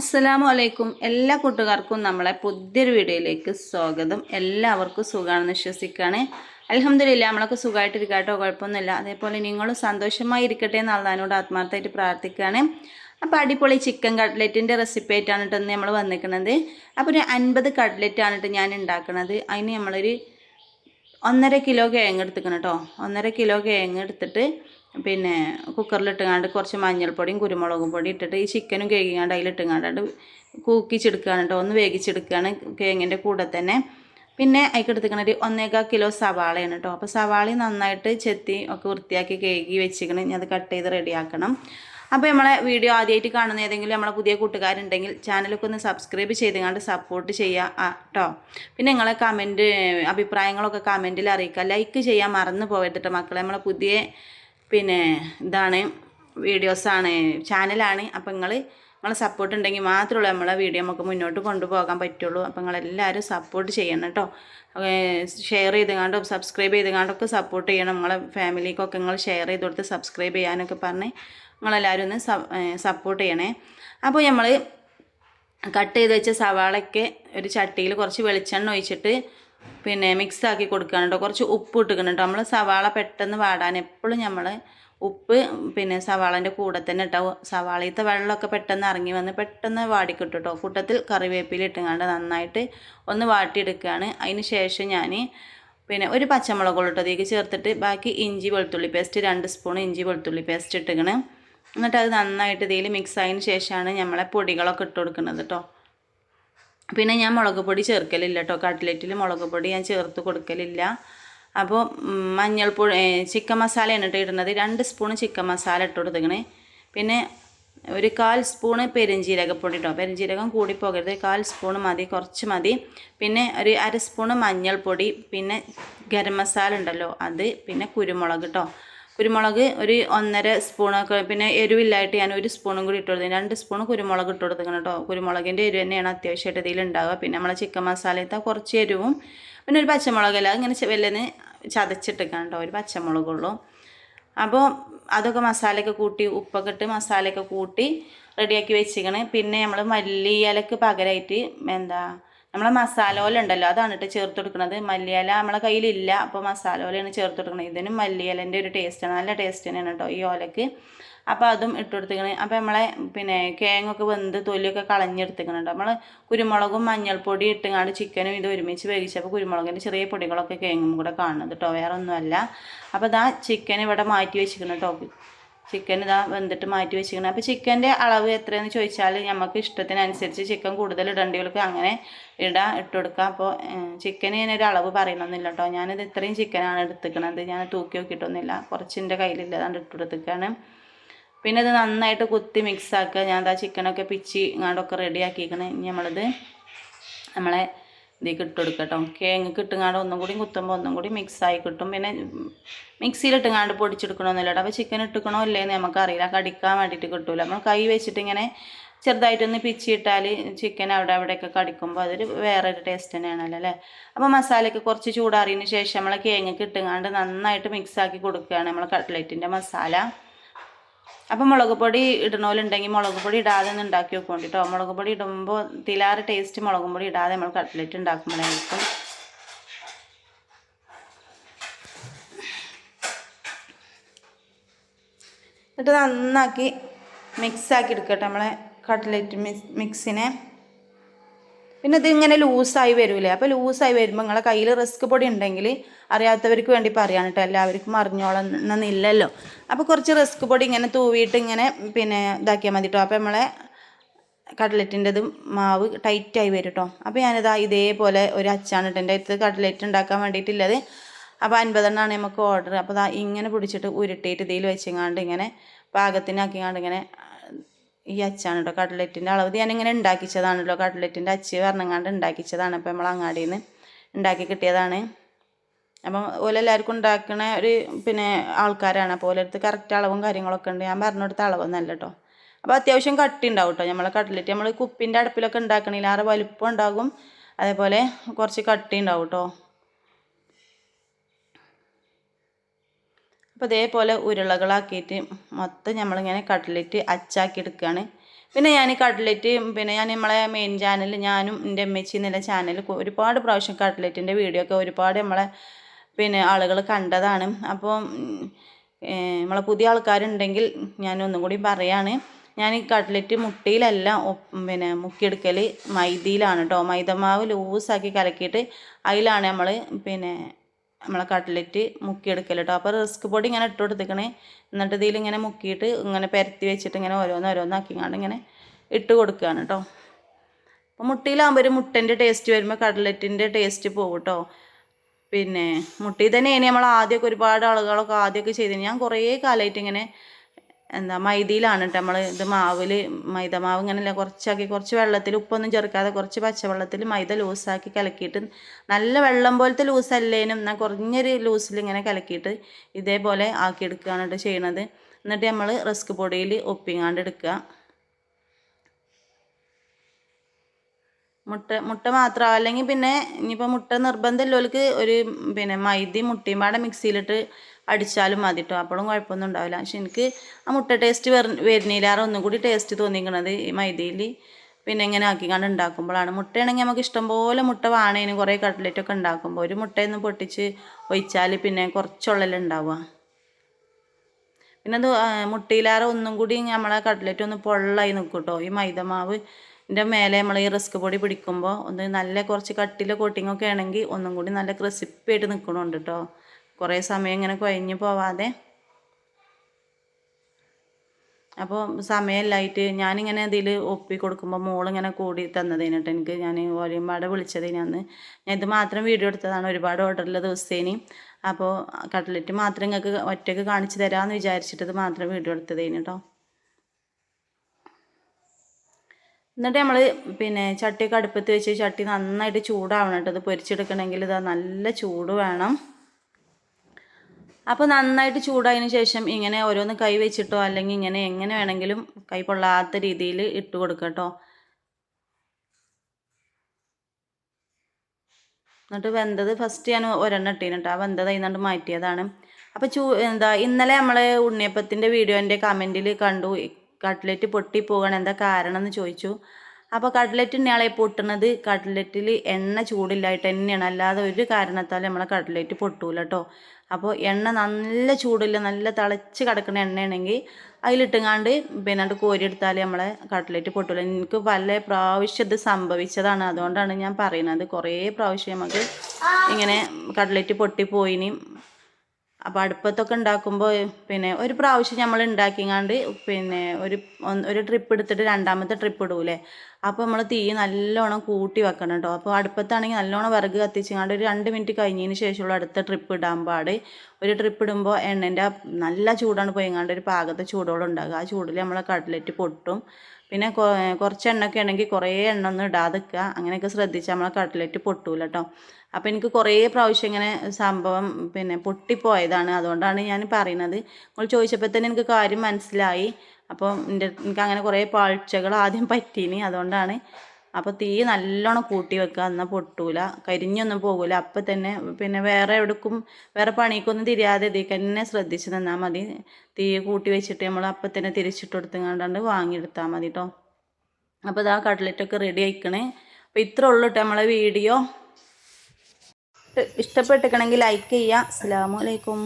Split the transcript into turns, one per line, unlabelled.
അസ്സലാമു അലൈക്കും. എല്ലാ കൂട്ടുകാർക്കും നമ്മളെ പുതിയൊരു വീഡിയോയിലേക്ക് സ്വാഗതം. എല്ലാവർക്കും സുഖമാണെന്ന് വിശ്വസിക്കുകയാണ്. അലഹമ്മദില്ല നമ്മളൊക്കെ സുഖമായിട്ടിരിക്കുക കേട്ടോ കുഴപ്പമൊന്നുമില്ല. അതേപോലെ നിങ്ങളും സന്തോഷമായി ഇരിക്കട്ടെ എന്ന് അള്ളഹാനോട് ആത്മാർത്ഥമായിട്ട് പ്രാർത്ഥിക്കുകയാണ്. അപ്പോൾ അടിപൊളി ചിക്കൻ കട്ട്ലറ്റിന്റെ റെസിപ്പി ആയിട്ടാണ് കേട്ടോ നമ്മൾ വന്നിരിക്കുന്നത്. അപ്പോൾ ഒരു അൻപത് കട്ട്ലറ്റാണ് കേട്ടോ ഞാൻ ഉണ്ടാക്കുന്നത്. അതിന് നമ്മളൊരു ഒന്നര കിലോ കിഴങ്ങ് എടുത്തിക്കണം കേട്ടോ. ഒന്നര കിലോ കിഴങ്ങ് എടുത്തിട്ട് പിന്നെ കുക്കറിലിട്ടുങ്ങാണ്ട് കുറച്ച് മഞ്ഞൾപ്പൊടിയും കുരുമുളകും പൊടി ഇട്ടിട്ട് ഈ ചിക്കനും കേക്കിങ്ങാണ്ട് അതിലിട്ടുങ്ങാണ്ട് കൂക്കിച്ചെടുക്കുകയാണ് കേട്ടോ ഒന്ന് വേവിച്ചെടുക്കുകയാണ് കേങ്ങിന്റെ കൂടെ തന്നെ. പിന്നെ അതിക്കെടുത്തിക്കണ ഒരു ഒന്നേകാൽ കിലോ സവാളയാണ് കേട്ടോ അപ്പോൾ സവാള നന്നായിട്ട് ചെത്തി ഒക്കെ വൃത്തിയാക്കി കേകി വെച്ചിക്കണം ഇനി അത് കട്ട് ചെയ്ത് റെഡിയാക്കണം. അപ്പോൾ നമ്മളെ വീഡിയോ ആദ്യമായിട്ട് കാണുന്ന ഏതെങ്കിലും നമ്മളെ പുതിയ കൂട്ടുകാരുണ്ടെങ്കിൽ ചാനലൊക്കെ ഒന്ന് സബ്സ്ക്രൈബ് ചെയ്തുകൊണ്ട് സപ്പോർട്ട് ചെയ്യുക കേട്ടോ പിന്നെ നിങ്ങളെ കമന്റ് അഭിപ്രായങ്ങളൊക്കെ കമന്റിൽ അറിയിക്കുക. ലൈക്ക് ചെയ്യാൻ മറന്നു പോകരുത് കേട്ടോ മക്കളെ. നമ്മളെ പുതിയ പിന്നെ ഇതാണ് വീഡിയോസാണ് ചാനലാണ്. അപ്പോൾ നിങ്ങൾ നിങ്ങളെ സപ്പോർട്ട് ഉണ്ടെങ്കിൽ മാത്രമേ നമ്മളെ വീഡിയോ നമുക്ക് മുന്നോട്ട് കൊണ്ടുപോകാൻ പറ്റുള്ളൂ. അപ്പോൾ നിങ്ങളെല്ലാവരും സപ്പോർട്ട് ചെയ്യണം കേട്ടോ ഷെയർ ചെയ്തുകൊണ്ടും സബ്സ്ക്രൈബ് ചെയ്തുകൊണ്ടൊക്കെ സപ്പോർട്ട് ചെയ്യണം. നിങ്ങളെ ഫാമിലിക്കൊക്കെ നിങ്ങൾ ഷെയർ ചെയ്ത് കൊടുത്ത് സബ്സ്ക്രൈബ് ചെയ്യാനൊക്കെ പറഞ്ഞ് നിങ്ങളെല്ലാവരും ഒന്ന് സപ്പോർട്ട് ചെയ്യണേ. അപ്പോൾ നമ്മൾ കട്ട് ചെയ്ത് വെച്ച സവാളയ്ക്ക് ഒരു ചട്ടിയിൽ കുറച്ച് വെളിച്ചെണ്ണ ഒഴിച്ചിട്ട് പിന്നെ മിക്സ് ആക്കി കൊടുക്കുകയാണ് കേട്ടോ കുറച്ച് ഉപ്പ് ഇട്ടിക്കണം കേട്ടോ നമ്മൾ സവാള പെട്ടെന്ന് വാടാൻ എപ്പോഴും നമ്മൾ ഉപ്പ് പിന്നെ സവാളന്റെ കൂടെ തന്നെ ഇട്ടാൽ സവാളയത്തെ വെള്ളമൊക്കെ പെട്ടെന്ന് ഇറങ്ങി വന്ന് പെട്ടെന്ന് വാടിക്കിട്ടും കേട്ടോ കൂട്ടത്തിൽ കറിവേപ്പില ഇട്ടുകൊണ്ട് നന്നായിട്ട് ഒന്ന് വാട്ടിയെടുക്കുകയാണ് അതിന് ശേഷം ഞാൻ പിന്നെ ഒരു പച്ചമുളക് ഇട്ടതേക്ക് ചേർത്തിട്ട് ബാക്കി ഇഞ്ചി വെളുത്തുള്ളി പേസ്റ്റ് രണ്ട് സ്പൂൺ ഇഞ്ചി വെളുത്തുള്ളി പേസ്റ്റ് ഇട്ടുകണ് എന്നിട്ട് അത് നന്നായിട്ട് ഇതിൽ മിക്സ് ആയതിന് ശേഷമാണ് നമ്മളെ പൊടികളൊക്കെ ഇട്ട് കൊടുക്കുന്നത് കേട്ടോ പിന്നെ ഞാൻ മുളക് പൊടി ചേർക്കലില്ല കേട്ടോ. കട്ട്ലറ്റിൽ മുളക് പൊടി ഞാൻ ചേർത്ത് കൊടുക്കലില്ല. അപ്പോൾ മഞ്ഞൾപ്പൊടി ചിക്കൻ മസാല എന്നിട്ട് ഇടുന്നത്. രണ്ട് സ്പൂൺ ചിക്കൻ മസാല ഇട്ട് കൊടുത്തേക്കണേ പിന്നെ ഒരു കാൽ സ്പൂണ് പെരുംജീരകപ്പൊടി കേട്ടോ പെരുംജീരകം കൂടി പോകരുത്. കാൽ സ്പൂൺ മതി കുറച്ച് മതി. പിന്നെ ഒരു അര സ്പൂണ് മഞ്ഞൾപ്പൊടി പിന്നെ ഗരം മസാല ഉണ്ടല്ലോ അത് പിന്നെ കുരുമുളക് കേട്ടോ കുരുമുളക് ഒരു ഒന്നര സ്പൂണൊക്കെ പിന്നെ എരിവില്ലായിട്ട് ഞാൻ ഒരു സ്പൂണും കൂടി ഇട്ട് കൊടുത്തു രണ്ട് സ്പൂൺ കുരുമുളക് ഇട്ട് കൊടുക്കണം കേട്ടോ. കുരുമുളകിന്റെ എരിവ് തന്നെയാണ് അത്യാവശ്യമായിട്ട് ഇതിൽ ഉണ്ടാവുക. പിന്നെ നമ്മളെ ചിക്കൻ മസാലയത്തെ കുറച്ച് എരിവും പിന്നെ ഒരു പച്ചമുളകല്ല ഇങ്ങനെ വലിയ ചതച്ചിട്ടേക്കാണ് കേട്ടോ. ഒരു പച്ചമുളകുള്ളൂ അപ്പോൾ അതൊക്കെ മസാലയൊക്കെ കൂട്ടി ഉപ്പൊക്കെ ഇട്ട് മസാലയൊക്കെ കൂട്ടി റെഡിയാക്കി വെച്ചിരിക്കണേ പിന്നെ നമ്മൾ മല്ലി ഇലക്ക് പകരമായിട്ട് എന്താ നമ്മളെ മസാല ഓല ഉണ്ടല്ലോ അതാണ് കേട്ടോ ചേർത്ത് കൊടുക്കുന്നത് മല്ലിയില നമ്മളെ കയ്യിലില്ല അപ്പോൾ മസാല ഓലയാണ് ചേർത്ത് കൊടുക്കുന്നത് ഇതിനും മല്ലിയിലന്റെ ഒരു ടേസ്റ്റാണ് നല്ല ടേസ്റ്റ് തന്നെയാണ് കേട്ടോ ഈ ഓലക്ക്. അപ്പോൾ അതും ഇട്ട് കൊടുത്തിക്കണേ. അപ്പോൾ നമ്മളെ പിന്നെ കേങ്ങൊക്കെ വെന്ത് തൊലിയൊക്കെ കളഞ്ഞെടുത്തിക്കണുണ്ട് നമ്മൾ കുരുമുളകും മഞ്ഞൾപ്പൊടി ഇട്ടുങ്ങാണ്ട് ചിക്കനും ഇത് ഒരുമിച്ച് വേവിച്ചപ്പോൾ കുരുമുളകിന്റെ ചെറിയ പൊടികളൊക്കെ കേങ്ങും കൂടെ കാണുന്നത് കേട്ടോ വേറെ അപ്പോൾ ഇതാ ചിക്കൻ ഇവിടെ മാറ്റി വെച്ചിരിക്കണം കേട്ടോ ചിക്കൻ ഇതാ വെന്തിട്ട് മാറ്റി വെച്ചിരിക്കണം. അപ്പോൾ ചിക്കന്റെ അളവ് എത്രയെന്ന് ചോദിച്ചാൽ നമുക്ക് ഇഷ്ടത്തിനനുസരിച്ച് ചിക്കൻ കൂടുതൽ ഇടേണ്ടികൾക്ക് അങ്ങനെ ഇടാം ഇട്ട് കൊടുക്കാം. അപ്പോൾ ചിക്കന് ഒരു അളവ് പറയണമെന്നില്ല കേട്ടോ ഞാനിത് ഇത്രയും ചിക്കനാണ് എടുത്തിക്കണത്. ഞാൻ തൂക്കി നോക്കിയിട്ടൊന്നുമില്ല. കുറച്ചിന്റെ കയ്യിലില്ല. അതുകൊണ്ട് ഇട്ട് കൊടുത്തിക്കാണ്. പിന്നെ ഇത് നന്നായിട്ട് കുത്തി മിക്സ് ആക്കുക ഞാൻ എന്താ ചിക്കനൊക്കെ പിച്ചി ഇങ്ങാണ്ടൊക്കെ റെഡിയാക്കിയിരിക്കണേ ഇനി നമ്മളിത് നമ്മളെ ഇതിലേക്ക് ഇട്ട് കൊടുക്കുക കേട്ടോ കേങ്ങ് കിട്ടുങ്ങാണ്ട് ഒന്നും കൂടി കുത്തുമ്പോൾ ഒന്നും കൂടി മിക്സായി കിട്ടും. പിന്നെ മിക്സിയിൽ ഇട്ടുങ്ങാണ്ട് പൊടിച്ചെടുക്കണമെന്നില്ല അപ്പോൾ ചിക്കൻ ഇട്ടുക്കണോ ഇല്ലേന്ന് നമുക്കറിയില്ല. കടിക്കാൻ വേണ്ടിയിട്ട് കിട്ടൂല. നമ്മൾ കൈ വെച്ചിട്ട് ഇങ്ങനെ ചെറുതായിട്ടൊന്ന് പിച്ചിയിട്ടാൽ ചിക്കൻ അവിടെ അവിടെയൊക്കെ കടിക്കുമ്പോൾ അതൊരു വേറൊരു ടേസ്റ്റ് തന്നെയാണല്ലോ അല്ലേ? അപ്പോൾ മസാലയ്ക്ക് കുറച്ച് ചൂടാറിയതിന് ശേഷം നമ്മൾ കേങ്ങ് കിട്ടുങ്ങാണ്ട് നന്നായിട്ട് മിക്സാക്കി കൊടുക്കുകയാണ് നമ്മൾ കട്ട്ലറ്റിന്റെ മസാല. അപ്പം മുളക് പൊടി ഇടണമെന്നുണ്ടെങ്കിൽ മുളക് പൊടി ഇടാതെ ഒന്ന് ഉണ്ടാക്കി വെക്കും കേട്ടോ മുളക് പൊടി ഇടുമ്പോൾ തിലാറ് ടേസ്റ്റ് മുളകും പൊടി ഇടാതെ നമ്മൾ കട്ട്ലറ്റ് ഉണ്ടാക്കുമ്പോഴായിരിക്കും എന്നിട്ട് നന്നാക്കി മിക്സാക്കി എടുക്കട്ടെ നമ്മളെ കട്ട്ലറ്റ് മിക്സിനെ പിന്നെ ഇത് ഇങ്ങനെ ലൂസായി വരൂലേ? അപ്പോൾ ലൂസായി വരുമ്പോൾ നിങ്ങളെ കയ്യിൽ റിസ്ക് പൊടി ഉണ്ടെങ്കിൽ അറിയാത്തവർക്ക് വേണ്ടി പറയാൻ കേട്ടോ എല്ലാവർക്കും അറിഞ്ഞോളന്നില്ലല്ലോ അപ്പോൾ കുറച്ച് റിസ്ക് പൊടി ഇങ്ങനെ തൂവിയിട്ട് ഇങ്ങനെ പിന്നെ ഇതാക്കിയാൽ മതി കേട്ടോ അപ്പോൾ നമ്മളെ കട്ട്ലറ്റിന്റെത് മാവ് ടൈറ്റായി വരും കേട്ടോ അപ്പോൾ ഞാനിതാ ഇതേപോലെ ഒരു അച്ചാണ് കേട്ടോ എന്റെ അടുത്ത് കട്ട്ലറ്റ് ഉണ്ടാക്കാൻ വേണ്ടിയിട്ടുള്ളത് അപ്പോൾ അൻപതെണ്ണമാണ് നമുക്ക് ഓർഡർ അപ്പോൾ ഇങ്ങനെ പിടിച്ചിട്ട് ഉരുട്ടിയിട്ട് ഇതിൽ വെച്ചെങ്ങാണ്ട് ഇങ്ങനെ പാകത്തിനാക്കിങ്ങാണ്ട് ഇങ്ങനെ ഈ അച്ചാണ് കേട്ടോ കട്ട്ലറ്റിന്റെ അളവ് ഞാനിങ്ങനെ ഉണ്ടാക്കിച്ചതാണല്ലോ. കട്ട്ലറ്റിന്റെ അച്ചി പറഞ്ഞങ്ങാണ്ട് ഉണ്ടാക്കിച്ചതാണ്. അപ്പോൾ നമ്മൾ അങ്ങാടിയിൽ നിന്ന് ഉണ്ടാക്കി കിട്ടിയതാണ്. അപ്പം ഓല എല്ലാവർക്കും ഉണ്ടാക്കണ ഒരു പിന്നെ ആൾക്കാരാണ്. അപ്പോൾ ഓലടുത്ത് കറക്റ്റ് അളവും കാര്യങ്ങളൊക്കെ ഉണ്ട്. ഞാൻ പറഞ്ഞു കൊടുത്ത നല്ല കേട്ടോ. അപ്പോൾ അത്യാവശ്യം കട്ടി ഉണ്ടാവും കേട്ടോ. നമ്മളെ കട്ട്ലറ്റ് നമ്മൾ കുപ്പിന്റെ അടുപ്പിലൊക്കെ ഉണ്ടാക്കണില്ല ആറ് വലുപ്പം ഉണ്ടാകും. അതേപോലെ കുറച്ച് കട്ടി ഉണ്ടാവും കേട്ടോ. അപ്പോൾ ഇതേപോലെ ഉരുളകളാക്കിയിട്ട് മൊത്തം നമ്മളിങ്ങനെ കട്ട്ലറ്റ് അച്ചാക്കി എടുക്കുകയാണ് പിന്നെ ഞാൻ കട്ട്ലറ്റ് പിന്നെ ഞാൻ നമ്മളെ മെയിൻ ചാനൽ ഞാനും എന്റെ അമ്മച്ചി എന്നുള്ള ചാനൽ ഒരുപാട് പ്രാവശ്യം കട്ട്ലറ്റിന്റെ വീഡിയോ ഒക്കെ ഒരുപാട് നമ്മളെ പിന്നെ ആളുകൾ കണ്ടതാണ്. അപ്പോൾ നമ്മളെ പുതിയ ആൾക്കാരുണ്ടെങ്കിൽ ഞാൻ ഒന്നും കൂടി പറയാണ്. ഞാൻ ഈ കട്ട്ലറ്റ് മുട്ടയിലല്ല പിന്നെ മുക്കിയെടുക്കൽ മൈദയിലാണ് കേട്ടോ മൈദമാവ് ലൂസാക്കി കലക്കിയിട്ട് അതിലാണ് നമ്മൾ പിന്നെ നമ്മളെ കട്ട്ലറ്റ് മുക്കിയെടുക്കൽ കേട്ടോ അപ്പോൾ റിസ്ക് പൊടി ഇങ്ങനെ ഇട്ട് കൊടുത്തേക്കണേ. എന്നിട്ട് ഇതിൽ ഇങ്ങനെ മുക്കിയിട്ട് ഇങ്ങനെ പരത്തി വെച്ചിട്ട് ഇങ്ങനെ ഓരോന്ന് ഓരോന്നാക്കിങ്ങാണ്ട് ഇങ്ങനെ ഇട്ട് കൊടുക്കുകയാണ് കേട്ടോ അപ്പോൾ മുട്ടയിലാകുമ്പോൾ ഒരു മുട്ടന്റെ ടേസ്റ്റ് വരുമ്പോൾ കട്ട്ലറ്റിന്റെ ടേസ്റ്റ് പോകും കേട്ടോ പിന്നെ മുട്ടി തന്നെ ഇനി നമ്മൾ ആദ്യമൊക്കെ ഒരുപാട് ആളുകളൊക്കെ ആദ്യമൊക്കെ ചെയ്തിരുന്നത്. ഞാൻ കുറേ കാലമായിട്ട് ഇങ്ങനെ എന്താ മൈദയിലാണ് കേട്ടോ നമ്മൾ ഇത് മാവിൽ മൈദ മാവ് ഇങ്ങനെയല്ല കുറച്ചാക്കി കുറച്ച് വെള്ളത്തിൽ ഉപ്പൊന്നും ചേർക്കാതെ കുറച്ച് പച്ചവെള്ളത്തിൽ മൈദ ലൂസാക്കി കലക്കിയിട്ട് നല്ല വെള്ളം പോലത്തെ ലൂസല്ലേനും എന്നാൽ കുറഞ്ഞൊരു ലൂസിൽ ഇങ്ങനെ കലക്കിയിട്ട് ഇതേപോലെ ആക്കിയെടുക്കുകയാണ് കേട്ടോ ചെയ്യണത്. എന്നിട്ട് നമ്മൾ റിസ്ക് പൊടിയിൽ ഒപ്പിങ്ങാണ്ട് എടുക്കുക മുട്ട മുട്ട മാത്രം അല്ലെങ്കിൽ പിന്നെ ഇനിയിപ്പോൾ മുട്ട നിർബന്ധമുള്ളവർക്ക് ഒരു പിന്നെ മൈദയും മുട്ടയും പാടെ മിക്സിയിലിട്ട് അടിച്ചാലും മതി കേട്ടോ അപ്പോഴും കുഴപ്പമൊന്നും ഉണ്ടാവില്ല. പക്ഷെ എനിക്ക് ആ മുട്ട ടേസ്റ്റ് വരുന്നില്ലാറെ ഒന്നും കൂടി ടേസ്റ്റ് തോന്നിക്കണത് ഈ മൈദയിൽ പിന്നെ ഇങ്ങനെ ആക്കിക്കാണ്ട് ഉണ്ടാക്കുമ്പോഴാണ് മുട്ടയാണെങ്കിൽ നമുക്ക് ഇഷ്ടംപോലെ മുട്ട വാണേന് കുറേ കട്ട്ലറ്റൊക്കെ ഉണ്ടാക്കുമ്പോൾ ഒരു മുട്ടയൊന്ന് പൊട്ടിച്ച് ഒഴിച്ചാൽ പിന്നെ കുറച്ചുള്ളല്ലേ ഉണ്ടാവുക. പിന്നെ അത് മുട്ടയിലാറെ ഒന്നും കൂടി നമ്മളെ കട്ട്ലറ്റ് ഒന്ന് പൊള്ളായി നിൽക്കും കേട്ടോ ഈ മൈദമാവ് ഇതിന്റെ മേലെ നമ്മൾ ഈ റിസ്ക് പൊടി പിടിക്കുമ്പോൾ ഒന്ന് നല്ല കുറച്ച് കട്ടിലെ കോട്ടിങ്ങൊക്കെ ആണെങ്കിൽ ഒന്നും കൂടി നല്ല ക്രിസിപ്പായിട്ട് നിൽക്കണുണ്ട് കേട്ടോ കുറേ സമയം ഇങ്ങനെ കുഴഞ്ഞു പോവാതെ. അപ്പോൾ സമയമില്ലായിട്ട് ഞാനിങ്ങനെ ഇതിൽ ഒപ്പി കൊടുക്കുമ്പോൾ മോളിങ്ങനെ കൂടി തന്നതേന് കേട്ടോ എനിക്ക് ഞാൻ ഒരുപാട് വിളിച്ചതിനാന്ന് ഞാൻ ഇത് മാത്രം വീഡിയോ എടുത്തതാണ്. ഒരുപാട് ഓർഡറുള്ള ദിവസേന്. അപ്പോൾ കട്ട്ലറ്റ് മാത്രം നിങ്ങൾക്ക് ഒറ്റയ്ക്ക് കാണിച്ചു തരാമെന്ന് വിചാരിച്ചിട്ട് ഇത് മാത്രം വീഡിയോ എടുത്തതിന് കേട്ടോ എന്നിട്ട് നമ്മൾ പിന്നെ ചട്ടിയൊക്കെ അടുപ്പത്ത് വെച്ച് ചട്ടി നന്നായിട്ട് ചൂടാവണം കേട്ടോ. ഇത് പൊരിച്ചെടുക്കണമെങ്കിൽ ഇത് നല്ല ചൂട് വേണം. അപ്പോൾ നന്നായിട്ട് ചൂടായതിനു ശേഷം ഇങ്ങനെ ഓരോന്ന് കൈ വെച്ചിട്ടോ അല്ലെങ്കിൽ ഇങ്ങനെ എങ്ങനെ വേണമെങ്കിലും കൈ പൊള്ളാത്ത രീതിയിൽ ഇട്ട് കൊടുക്കുക എന്നിട്ട് വെന്തത് ഫസ്റ്റ് ഞാൻ ഒരെണ്ണം ഇട്ടീന് കേട്ടോ. ആ വെന്തത് അതിനാണ്ട് മാറ്റിയതാണ്. അപ്പോൾ ചൂ എന്താ ഇന്നലെ നമ്മൾ ഉണ്ണിയപ്പത്തിന്റെ വീഡിയോന്റെ കമന്റിൽ കണ്ടു. കട്ട്ലറ്റ് പൊട്ടിപ്പോകണം എന്താ കാരണം എന്ന് ചോദിച്ചു. അപ്പോൾ കട്ട്ലറ്റ് തന്നെയാളെ പൊട്ടുന്നത് കട്ട്ലറ്റിൽ എണ്ണ ചൂടില്ലായിട്ട് തന്നെയാണ്. അല്ലാതെ ഒരു കാരണത്താൽ നമ്മളെ കട്ട്ലറ്റ് പൊട്ടൂല കേട്ടോ അപ്പോൾ എണ്ണ നല്ല ചൂടില്ല നല്ല തിളച്ച് കിടക്കുന്ന എണ്ണയാണെങ്കിൽ അതിലിട്ടുങ്ങാണ്ട് പിന്നെ അത് കോരിയെടുത്താൽ നമ്മളെ കട്ട്ലറ്റ് പൊട്ടൂല. എനിക്ക് പല പ്രാവശ്യം ഇത് സംഭവിച്ചതാണ്. അതുകൊണ്ടാണ് ഞാൻ പറയുന്നത് കുറേ പ്രാവശ്യം നമുക്ക് ഇങ്ങനെ കട്ട്ലറ്റ് പൊട്ടിപ്പോയിനി. അപ്പോൾ അടുപ്പത്തൊക്കെ ഉണ്ടാക്കുമ്പോൾ പിന്നെ ഒരു പ്രാവശ്യം നമ്മൾ ഉണ്ടാക്കിങ്ങാണ്ട് പിന്നെ ഒരു ഒരു ട്രിപ്പ് എടുത്തിട്ട് രണ്ടാമത്തെ ട്രിപ്പ് ഇടൂലേ? അപ്പോൾ നമ്മൾ തീ നല്ലോണം കൂട്ടി വെക്കണം കേട്ടോ അപ്പോൾ അടുപ്പത്താണെങ്കിൽ നല്ലോണം വിറക് കത്തിച്ചിങ്ങാണ്ട് ഒരു രണ്ട് മിനിറ്റ് കഴിഞ്ഞതിന് ശേഷമുള്ള അടുത്ത ട്രിപ്പ് ഇടാൻ പാട്. ഒരു ട്രിപ്പ് ഇടുമ്പോൾ എണ്ണന്റെ നല്ല ചൂടാണ് പോയിങ്ങാണ്ട് ഒരു പാകത്തെ ചൂടോളം ഉണ്ടാകുക ആ ചൂടിൽ നമ്മൾ കട്ലറ്റ് പൊട്ടും. പിന്നെ കുറച്ച് എണ്ണ ഒക്കെ ആണെങ്കിൽ കുറേ എണ്ണ ഒന്നും ഇടാതെ വെക്കുക അങ്ങനെയൊക്കെ ശ്രദ്ധിച്ചാൽ നമ്മളെ കട്ലറ്റ് പൊട്ടൂല കേട്ടോ അപ്പോൾ എനിക്ക് കുറേ പ്രാവശ്യം ഇങ്ങനെ സംഭവം പിന്നെ പൊട്ടിപ്പോയതാണ്. അതുകൊണ്ടാണ് ഞാൻ പറയുന്നത്. നിങ്ങൾ ചോദിച്ചപ്പോൾ തന്നെ എനിക്ക് കാര്യം മനസ്സിലായി. അപ്പോൾ എന്റെ എനിക്ക് അങ്ങനെ കുറേ പാഴ്ചകൾ ആദ്യം പറ്റീനി. അതുകൊണ്ടാണ് അപ്പോൾ തീ നല്ലോണം കൂട്ടി വെക്കുക എന്നാൽ പൊട്ടൂല. കരിഞ്ഞൊന്നും പോകില്ല അപ്പം തന്നെ പിന്നെ വേറെ എവിടേക്കും വേറെ പണിക്കൊന്നും തിരിയാതെ ഇതിലേക്ക് തന്നെ ശ്രദ്ധിച്ച് നിന്നാൽ മതി. തീ കൂട്ടി വെച്ചിട്ട് നമ്മൾ അപ്പം തന്നെ തിരിച്ചിട്ട് കൊടുത്തുകൊണ്ടാണ്ട് വാങ്ങിയെടുത്താൽ മതി കേട്ടോ അപ്പോൾ ഇതാ കട്ട്ലറ്റൊക്കെ റെഡി ആയിക്കണേ. അപ്പോൾ ഇത്ര ഉള്ളൂ കേട്ടോ നമ്മളെ വീഡിയോ. ഇഷ്ടപ്പെട്ടിക്കണമെങ്കിൽ ലൈക്ക് ചെയ്യുക. അസ്സാമലൈക്കും